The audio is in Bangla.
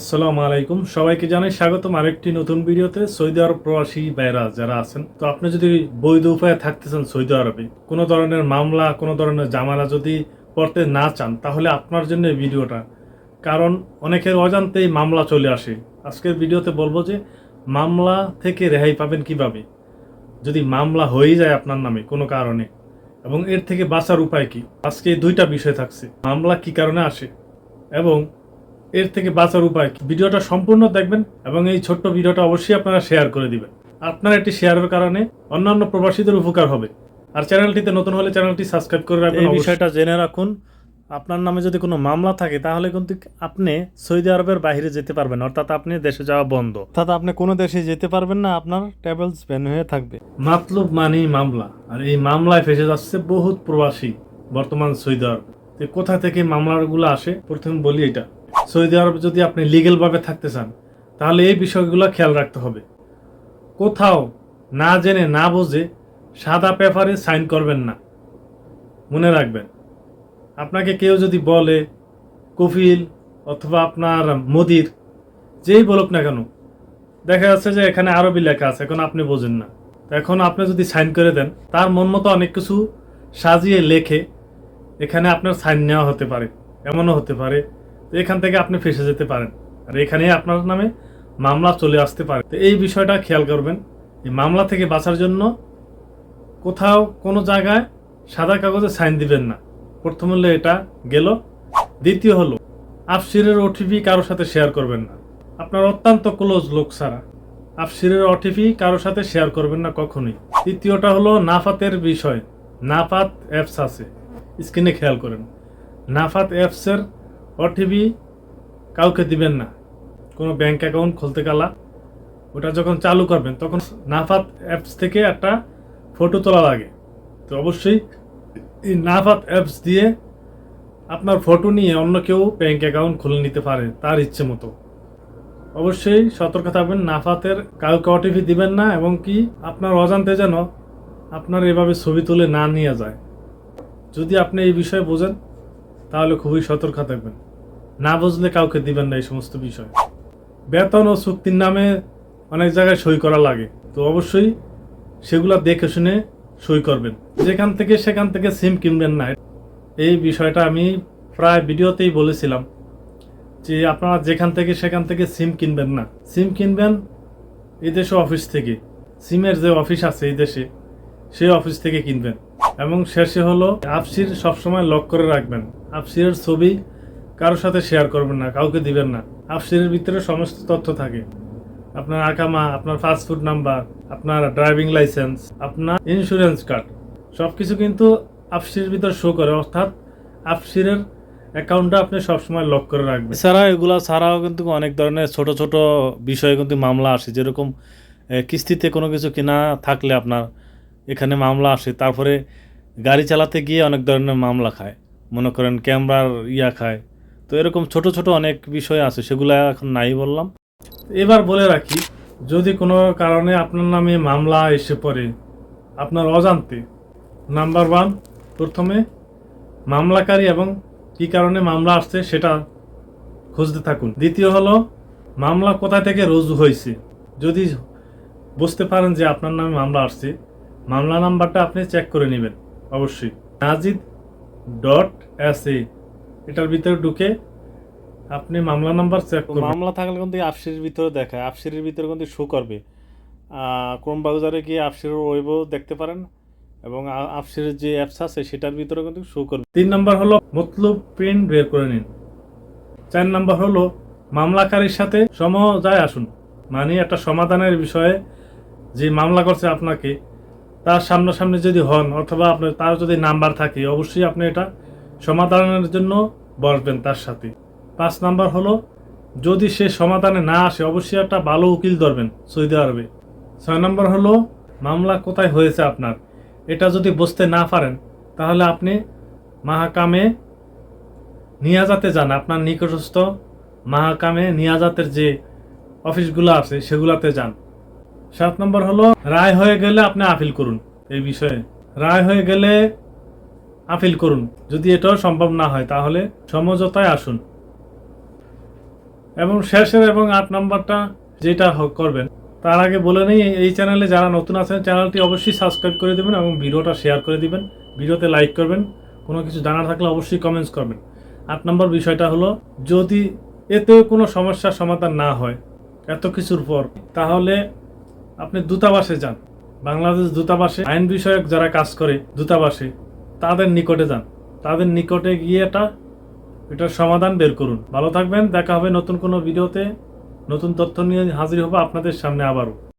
আসসালামু আলাইকুম। সবাইকে জানাই স্বাগতম আরেকটি নতুন ভিডিওতে সৌদি আরব প্রবাসী ভাইরা যারা আছেন। তো আপনি যদি বৈধ উপায়ে থাকতেছেন সৌদি আরবে, কোনো ধরনের মামলা, কোনো ধরনের জামালা যদি পড়তে না চান, তাহলে আপনার জন্য ভিডিওটা। কারণ অনেকের অজান্তেই মামলা চলে আসে। আজকের ভিডিওতে বলব যে, মামলা থেকে রেহাই পাবেন কীভাবে? যদি মামলা হয়ে যায় আপনার নামে কোনো কারণে। এবং এর থেকে বাঁচার উপায় কি? আজকে দুইটা বিষয় থাকছে। মামলা কি কারণে আসে? এবং এর থেকে বাঁচার উপায় কি? ভিডিওটা সম্পূর্ণ দেখবেন এবং এই ছোট্ট ভিডিওটা অবশ্যই আপনারা শেয়ার করে দিবেন। আপনার এটি শেয়ারের কারণে অন্যান্য প্রবাসীদের উপকার হবে। আর চ্যানেলটিতে নতুন হলে চ্যানেলটি সাবস্ক্রাইব করে রাখবেন এই বিষয়টা জেনে রাখুন আপনার নামে যদি কোনো মামলা থাকে তাহলে কিন্তু আপনি সৌদি আরবের বাইরে যেতে পারবেন অর্থাৎ আপনি দেশে যাওয়া বন্ধ। অর্থাৎ আপনি কোনো দেশে যেতে পারবেন না আপনার ট্রাভেলস ব্যান হয়ে থাকবে। মাতলুব মানেই মামলা। আর এই মামলায় ফেসে যাচ্ছে বহুত প্রবাসী বর্তমান সৌদি আরব। কোথা থেকে মামলাগুলো আসে? প্রথমে বলি এটা। সৌদি আরব যদি আপনি লিগেল ভাবে থাকতে চান, তাহলে এই বিষয়গুলো খেয়াল রাখতে হবে। কোথাও না জেনে না বুঝে সাদা পেপারে সাইন করবেন না। মনে রাখবেন, আপনাকে কেউ যদি বলে, কফিল অথবা আপনার মদির, যেই বলুক না কেন, দেখা যাচ্ছে যে এখানে আরবি লেখা আছে, এখন আপনি বোঝেন না। এখন আপনি যদি সাইন করে দেন, তার মন মতো অনেক কিছু সাজিয়ে লেখে, এখানে আপনার সাইন নেওয়া হতে পারে, এমনও হতে পারে তো এখান থেকে আপনি ফেসে যেতে পারেন। আর এখানেই আপনার নামে মামলা চলে আসতে পারে। তো এই বিষয়টা খেয়াল করবেন। এই মামলা থেকে বাঁচার জন্য কোথাও কোনো জায়গায় সাদা কাগজে সাইন দিবেন না। প্রথম হলো এটা গেল। দ্বিতীয় হলো, আফসিরের ওটিপি কারোর সাথে শেয়ার করবেন না। আপনার অত্যন্ত ক্লোজ লোক ছাড়া। আফসিরের ওটিপি কারোর সাথে শেয়ার করবেন না কখনোই। তৃতীয়টা হলো, নাফাতের বিষয়। নাফাত অ্যাপস আছে। স্ক্রিনে খেয়াল করেন। নাফাত অ্যাপসের ওটিপি কাউকে দিবেন না। কোনো ব্যাংক অ্যাকাউন্ট খুলতে গেলা, ওটা যখন চালু করবেন, তখন নাফাত অ্যাপস থেকে একটা ফটো তোলা লাগে। তো অবশ্যই এই নাফাত অ্যাপস দিয়ে আপনার ফটো নিয়ে অন্য কেউ ব্যাংক অ্যাকাউন্ট খুলে নিতে পারে, তার ইচ্ছে মতো। অবশ্যই সতর্ক থাকবেন, নাফাতের কাউকে ওটিপি দিবেন না, এবং কি আপনার অজান্তে যেন আপনার এভাবে ছবি তুলে না নিয়ে যায়। যদি আপনি এই বিষয়ে বোঝেন তাহলে খুবই সতর্ক থাকবেন। না বুঝলে কাউকে দিবেন না এই সমস্ত বিষয়। বেতন ও চুক্তির নামে অনেক জায়গায় সই করা লাগে। তো অবশ্যই সেগুলা দেখে শুনে সই করবেন। যেখান থেকে সেখান থেকে সিম কিনবেন না। এই বিষয়টা আমি প্রায় ভিডিওতেই বলেছিলাম যে আপনারা যেখান থেকে সেখান থেকে সিম কিনবেন না। সিম কিনবেন এই দেশে অফিস থেকে। সিমের যে অফিস আছে এই দেশে, সেই অফিস থেকে কিনবেন। এবং শেষে হলো, আপসির সবসময় লক করে রাখবেন। আপসিরের ছবি কারোর সাথে শেয়ার করবেন না, কাউকে দিবেন না। আপসিরের ভিতরে সমস্ত তথ্য থাকে। আপনার আকামা, আপনার ফাস্টফুড নাম্বার আপনার ড্রাইভিং লাইসেন্স আপনার ইন্স্যুরেন্স কার্ড সব কিছু কিন্তু আপসির ভিতর শো করে, অর্থাৎ আপসিরের অ্যাকাউন্টটা আপনি সবসময় লক করে রাখবেন। এছাড়া এগুলো ছাড়াও কিন্তু অনেক ধরনের ছোট ছোট বিষয়ে কিন্তু মামলা আসে। যেরকম কিস্তিতে কোনো কিছু কেনা থাকলে আপনার এখানে মামলা আসে। তারপরে গাড়ি চালাতে গিয়ে অনেক ধরনের মামলা খায়। মনে করেন ক্যামেরার ইয়া খায়। তো এরকম ছোট ছোট অনেক বিষয় আছে, সেগুলো এখন নাই বললাম। এবার বলে রাখি, যদি কোনো কারণে আপনার নামে মামলা এসে পড়ে, আপনার অজান্তে, নাম্বার ওয়ান, প্রথমে মামলাকারী এবং কী কারণে মামলা আসছে সেটা খুঁজতে থাকুন। দ্বিতীয় হলো, মামলা কোথা থেকে রুজু হয়েছে? যদি বুঝতে পারেন যে আপনার নামে মামলা আসছে, মামলা নাম্বারটা আপনি চেক করে নেবেন। অবশ্যই। নাজিদ ডট এস এ এটার ভিতরে ঢুকে আপনি মামলা নাম্বার চেক করবেন। মামলা থাকলে কিন্তু আফসির ভিতরে দেখায়। আফসিরের ভিতরে কিন্তু শো করবে। ক্রোম ব্রাউজারে গিয়ে আফসিরের ওয়েবও দেখতে পারেন এবং আ- আফসিরের যে অ্যাপস আছে সেটার ভিতরে কিন্তু শো করবে। তিন নম্বর হলো মতলব প্রিন্ট বের করে নিন। চার নম্বর হলো মামলাকারীর সাথে সমজায় আসুন। মানে একটা সমাধানের বিষয়ে যে মামলা করছে আপনাকে তার সামনাসামনি যদি হন, অথবা আপনার, তার যদি নাম্বার থাকে, অবশ্যই আপনি এটা সমাধানের জন্য বসবেন তার সাথে। পাঁচ নাম্বার হলো, যদি সে সমাধানে না আসে, অবশ্যই একটা ভালো উকিল ধরবেন সৌদি আরবে। ছয় নম্বর হলো, মামলা কোথায় হয়েছে আপনার? এটা যদি বুঝতে না পারেন, তাহলে আপনি মাহাকামে নিয়াজাতে যান। আপনার নিকটস্থ মাহাকামে নিয়াজাতের যে অফিসগুলো আছে, সেগুলাতে যান। সাত নম্বর হলো, রায় হয়ে গেলে আপনি আপিল করুন এই বিষয়ে। রায় হয়ে গেলে আপিল করুন। যদি এটাও সম্ভব না হয়, তাহলে সমঝোতায় আসুন। এবং শেষের এবং আট নম্বরটা যেটা করবেন, তার আগে বলে নেই, এই- চ্যানেলে যারা নতুন আছেন, চ্যানেলটি অবশ্যই সাবস্ক্রাইব করে দেবেন এবং ভিডিওটা শেয়ার করে দিবেন। ভিডিওতে লাইক করবেন, কোনো কিছু জানার থাকলে অবশ্যই কমেন্টস করবেন। আট নম্বর বিষয়টা হলো, যদি এতেও কোনো সমস্যার সমাধান না হয়, এত কিছুর পর, তাহলে আপনি দূতাবাসে যান। বাংলাদেশ দূতাবাসে আইন বিষয়ক যারা কাজ করে দূতাবাসে, তাদের নিকটে যান। তাদের নিকটে গিয়ে এটা এটার সমাধান বের করুন। ভালো থাকবেন, দেখা হবে নতুন কোনো ভিডিওতে। নতুন তথ্য নিয়ে হাজির হব আপনাদের সামনে আবারও।